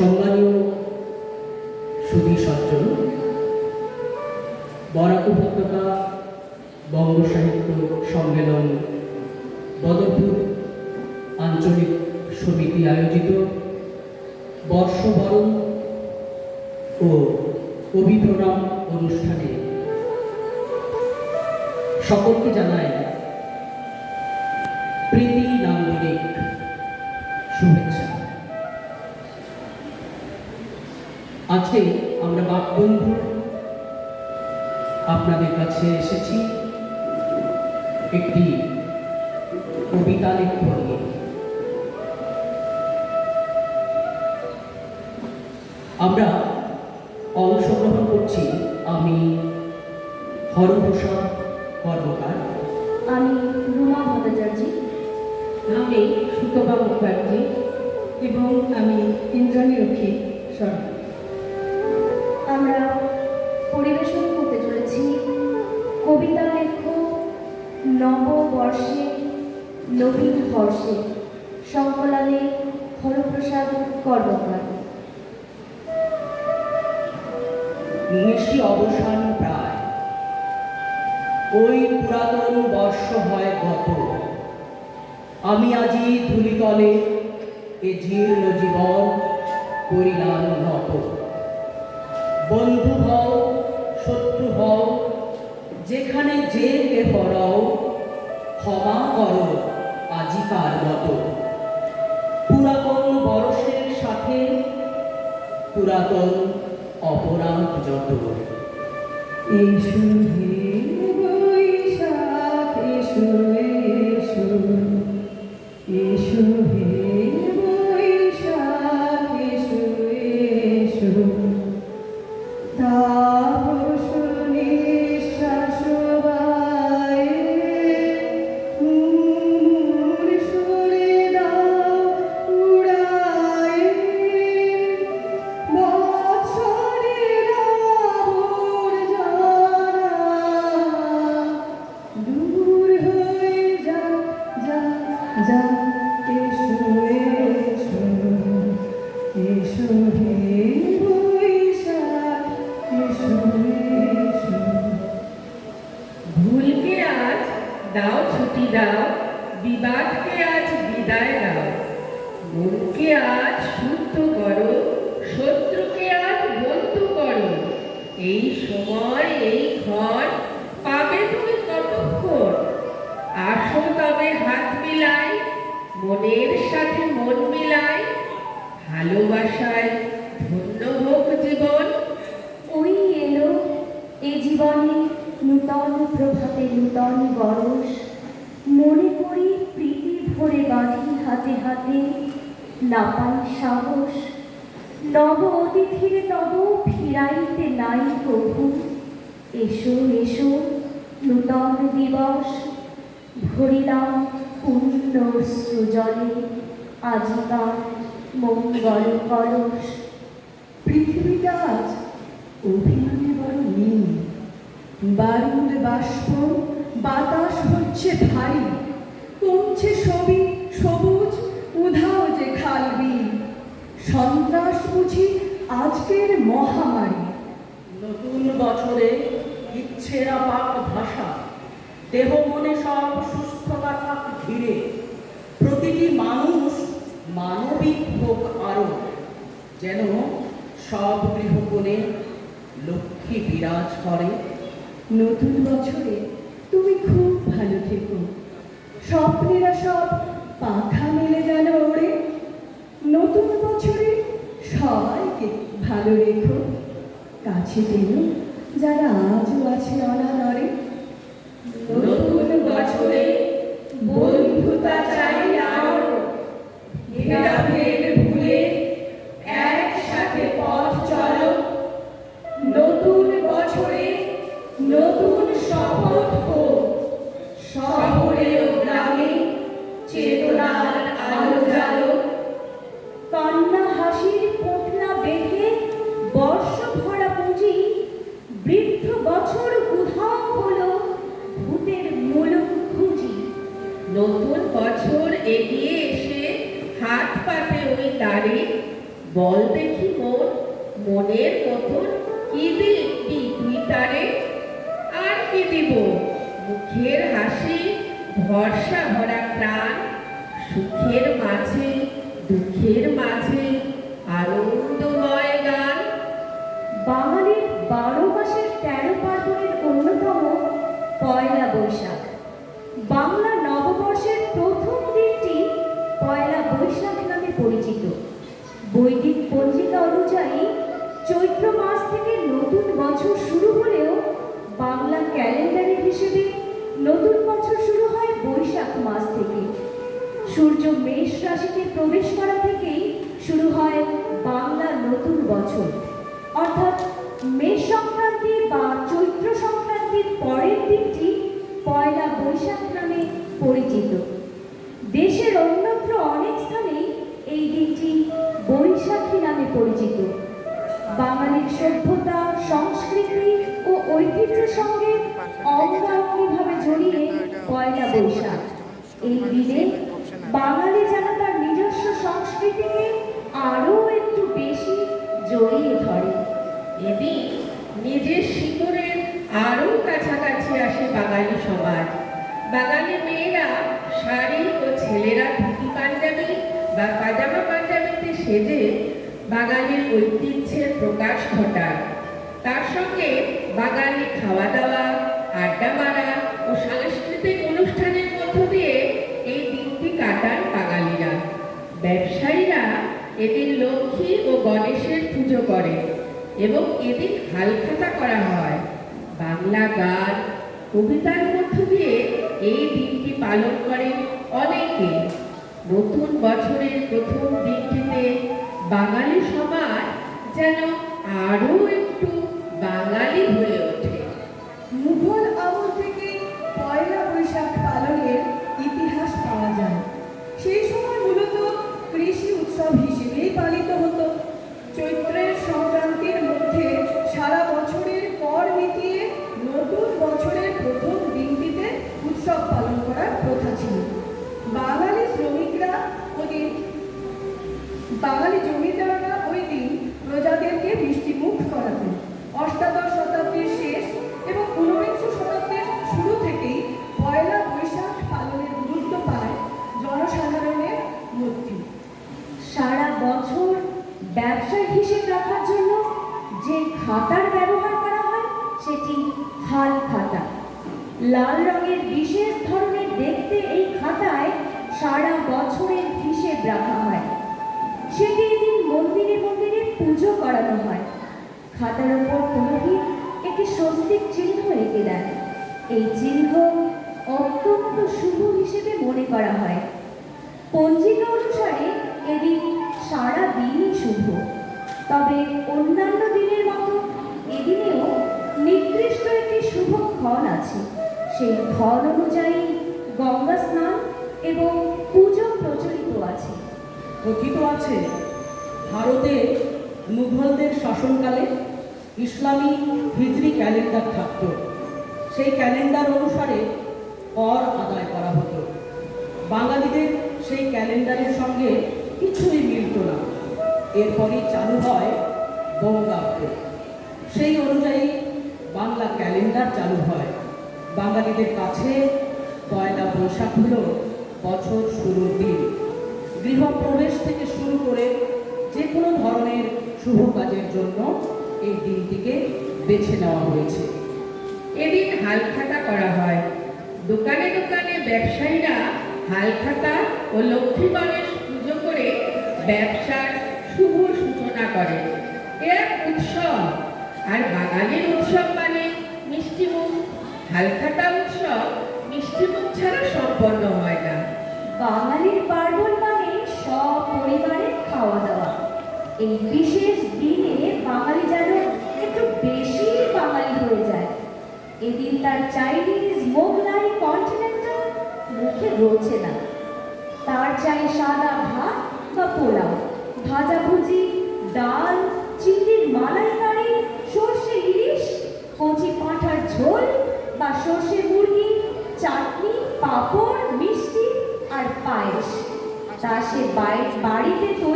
সম্মানীয় সুধী সজ্জন বরাক উপত্যকা, বঙ্গ সাহিত্য সম্মেলন, বদরপুর আঞ্চলিক সমিতি আয়োজিত। বর্ষবরণ ও কবি অনুষ্ঠানে সকলকে জানাই আজকে আমরা বাকবন্ধু আপনাদের কাছে এসেছি একটি কবিতা লিখব নিয়ে আমরা অংশগ্রহণ করছি আমি হরপ্রসাদ কর্মকার। আমি রুমা ভট্টাচার্য। আমি সুতপা মুখার্জি। এবং আমি ইন্দ্রাণী রক্ষী সরকার নববর্ষে, নবীন হর্ষে সংকলনে হরপ্রসাদ কর্মকার নিশি অবসান প্রায়। ওই পুরাতন বর্ষ হয় গত। আমি আজি ধুলিতলে এ জীর্ণ জীবন পরিণাম নত। বন্ধু হও, শত্রু হও, যেখানে যে কে পড়াও ক্ষমা করো আজিকার মতো। পুরাতন বরসের সাথে পুরাতন অপরাধ যত। এই হে এই সময় এই ঘর পাবে তুমি কতক্ষণ? আসো তবে হাত মিলাই, মনের সাথে মন মিলাই, ভালোবাসায় ধন্য হোক জীবন। ওই এলো, এ জীবনে নূতন প্রভাতে নূতন বরস। মনে করি প্রীতি ভরে বাঁধি হাতে হাতে না পাই সাহস। নব অতিথির তব ফিরাইতে নাই প্রভু। এসো এসো, নূতন দিবস, ভরিলাম পুণ্য সুজলে আজিকার মঙ্গল কলস। পৃথিবীটা আজ অভিমানে বড় নীল। বারুদ বাষ্প, বাতাস হচ্ছে ভারী। কমছে সবই সবুজ, উধাও যে খালবি সন্ত্রাস বুঝি আজকের মহামারী। নতুন বছরে ইচ্ছেরা পাক ভাষা দেহ মনে সব সুস্থতা থাক ঘিরে। প্রতিটি মানুষ মানবিক হোক আরও যেন সব গৃহকোণে লক্ষ্মী বিরাজ করে। নতুন বছরে তুমি খুব ভালো থেকো। স্বপ্নেরা সব পাখা মেলে যেন ওড়ে। নতুন বছরে ভালো রেখো কাছে টেনো যারা আজও আছে অনাদরে। বল দেখি মোর মনের মতন কি দিবি তুই তারে? আর কি দিব? মুখের হাসি, ভরসা ভরা প্রাণ, সুখের মাঝে, দুঃখের মাঝে, আনন্দময় গান। বাঙালির চৈত্র মাস থেকে নতুন বছর শুরু হলেও বাংলা ক্যালেন্ডারের হিসেবে নতুন বছর শুরু হয় বৈশাখ মাস থেকে। সূর্য মেষ রাশিতে প্রবেশ করা থেকেই শুরু হয় বাংলা নতুন বছর। অর্থাৎ মেষ সংক্রান্তি বা চৈত্র সংক্রান্তির পরের দিনটি পয়লা বৈশাখ নামে পরিচিত। দেশের অন্যত্র অনেক স্থানেই এই দিনটি বৈশাখী নামে পরিচিত। বাঙালির সভ্যতা, সংস্কৃতি ও ঐতিহ্যের সঙ্গে অঙ্গাঙ্গিভাবে জড়িয়ে পয়লা বৈশাখ। এই দিনে বাঙালি যেন তার নিজস্ব সংস্কৃতিকে আরও একটু বেশি জড়িয়ে ধরে। এদিন নিজের শিকড়ের আরও কাছাকাছি আসে বাঙালি সমাজ। বাঙালি মেয়েরা শাড়ি ও ছেলেরা ধুতি পাঞ্জাবি বা পাজামা পাঞ্জাবিতে সেজে বাঙালির ঐতিহ্যের প্রকাশ ঘটায়। তার সঙ্গে বাঙালি খাওয়া দাওয়া আড্ডা মারা ও সাংস্কৃতিক অনুষ্ঠানের মধ্য দিয়ে এই দিনটি কাটান বাঙালিরা। ব্যবসায়ীরা এদিন লক্ষ্মী ও গণেশের পুজো করে এবং এদিন হালখাতা করা হয়। বাংলা গান, কবিতার মধ্য দিয়ে এই দিনটি পালন করে অনেকে। নতুন বছরের প্রথম দিনটিতে বাঙালি সমাজ যেন আরও একটু বাঙালি হয়ে ওঠে। মুঘল বাঙালি জমিদাররা ওই দিন প্রজাদেরকে মিষ্টিমুখ করাতেন। অষ্টাদশ শতাব্দীর শেষ এবং ঊনবিংশ শতাব্দীর শুরু থেকেই পয়লা বৈশাখ পালনের গুরুত্ব পায় জনসাধারণের মধ্যে সারা বছর ব্যবসার হিসেব রাখার জন্য যে খাতার ব্যবহার করা হয়, সেটি হাল খাতা। লাল রঙের বিশেষ ধরনের দেখতে এই খাতায় সারা বছরের হিসেব রাখা হয়। সেটি এদিন মন্দিরে মন্দিরে পুজো করানো হয়। খাতার ওপর পুরোহিত একটি স্বস্তিক চিহ্ন এঁকে দেন। এই চিহ্ন অত্যন্ত শুভ হিসেবে মনে করা হয়। পঞ্জিকা অনুসারে এদিন সারা দিনই শুভ। তবে অন্যান্য দিনের মতো এদিনেও নির্দিষ্ট একটি শুভক্ষণ আছে। সেই ক্ষণ অনুযায়ী গঙ্গা স্নান এবং পুজো প্রচলিত আছে। কথিত আছে ভারতে মুঘলদের শাসনকালে ইসলামী হিজরি ক্যালেন্ডার থাকত। সেই ক্যালেন্ডার অনুসারে কর আদায় করা হতো। বাঙালিদের সেই ক্যালেন্ডারের সঙ্গে কিছুই মিলত না। এরপরই চালু হয় বঙ্গাব্দ। সেই অনুযায়ী বাংলা ক্যালেন্ডার চালু হয়। বাঙালিদের কাছে পয়লা বৈশাখ হল বছর শুরুর দিন। গৃহপ্রবেশ থেকে শুরু করে যে কোনো ধরনের শুভ কাজের জন্য এই দিনটিকে বেছে নেওয়া হয়েছে। এদিন হালখাতা করা হয়। দোকানে দোকানে ব্যবসায়ীরা হালখাতা ও লক্ষ্মী গণেশ পুজো করে ব্যবসার শুভ সূচনা করে। এক উৎসব, আর বাঙালির উৎসব মানে মিষ্টিমুখ হালখাতা উৎসব মিষ্টিমুখ ছাড়া সম্পন্ন হয় না। বাঙালির পার্বণ খাওয়া দাওয়া এই বিশেষ দিনে বাঙালি যেন একটু বেশি বাঙালি হয়ে যায়। এদিন তার চাইনিজ মোগলাই কন্টিনেন্টাল মুখে রোচে না। তার চাই সাদা ভাত বা পোলাও ভাজাভুজি ডাল চিংড়ির মালাইকারি, সর্ষে ইলিশ, কচি পাঁঠার ঝোল বা সর্ষে মুরগি, চাটনি, পাঁপড়, মিষ্টি আর পায়েস। তা সে বাড়িতে তৈরি